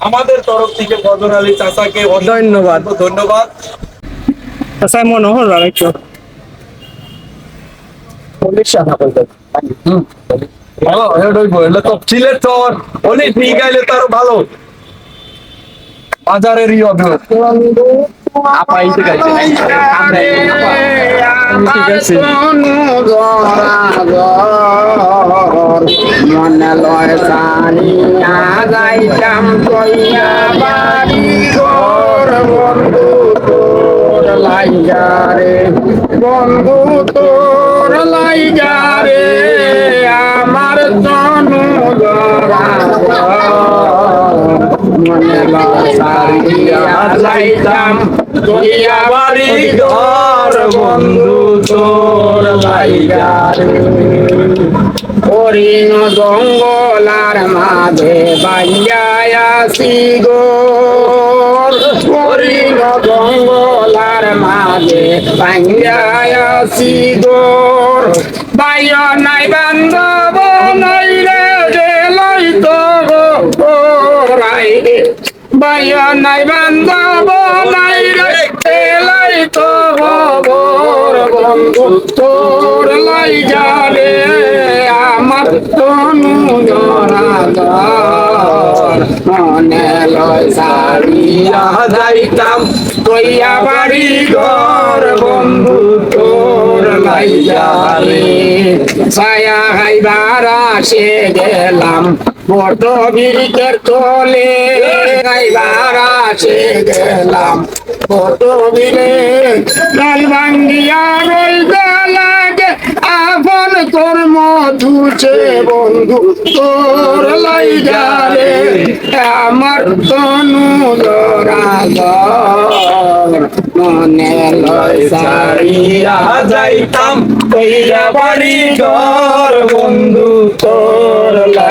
আমাদের তরফ থেকে ফজর আলী চাচাকে ধন্যবাদ। ধন্যবাদ। চাচা মনোহর আরেকটু গেলে তার ভালো। বাজারেরই গাইছে ঠিক মনে লয় সানিয়া যাইতাম কইয়া বাড়ি ঘর বন্ধু তোর লাইগা রে বন্ধু তোর লাইগা রে আমার তনু মনে লয় সানিয়া যাইতাম কইয়া বাড়ি ঘর বন্ধু তোর লাইগা হরিণ জঙ্গলার মাঝে বাইয়াছি গো হরিণ জঙ্গলার মাঝে বাইয়াছি গো বাইয় নাই বান্ধব নাই রে বাইয় নাই বান্ধব নাই রে গেলই তো গোর বন্ধু। তোর লাই যাবে আমার তনু জরাগর মনে লয় সারিয়া যাইতাম, কইয়া বাড়ি ঘর বন্ধু, তোর লাই যাবে ছায়া হাইবার আসে গেলাম বট বিরিকের তোলে গাইবার আসে গেলাম। বট বিরে ভাঙ্গিয়া আপন কর্ম ধুছে বন্ধু, তোর লাই যারে আমার তনু জরাগর মনে লয় সারিয়া যাইতাম কইয়া বাড়ি ঘর বন্ধু তোর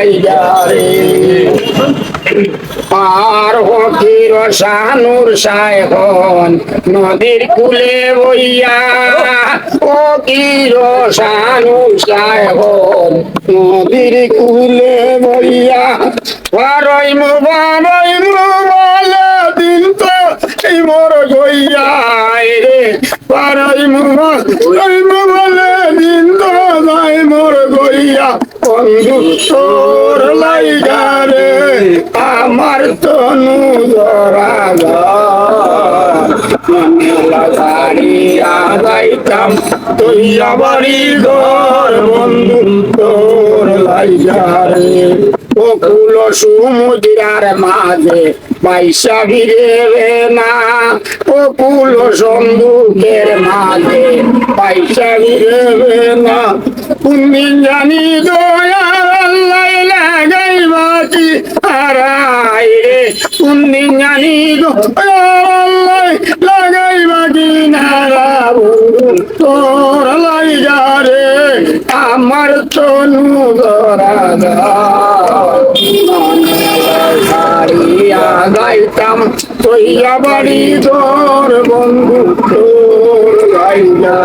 লাইগা রে আর হকির শানুর সায়ন নদীর কুলে বইয়া হকির শানুর সায়ন নদীর কুলে বইয়া। পারই মু বারই মু দিন তো এই মোর গইয়া রে। পারই মু বারই মু বলে দিন তো গইয়া বন্ধু, তোর লাইগা রে, আমার তনু ধরা যাইতাম তুই বাড়ি ঘর, বন্ধু, তোর লাইগা রে। বকুল সমুদ্রার মাঝে পয়সা ভিড়ে না। বকুল সন্দুকের মাঝে পয়সা ভিড়ে না। তুমি জানি দয়াল হারাই রে। জানি লাগাই রে, আমার তনু গরা গাইতাম তৈয়া বাড়ি তোর বন্ধু তোর গাইলা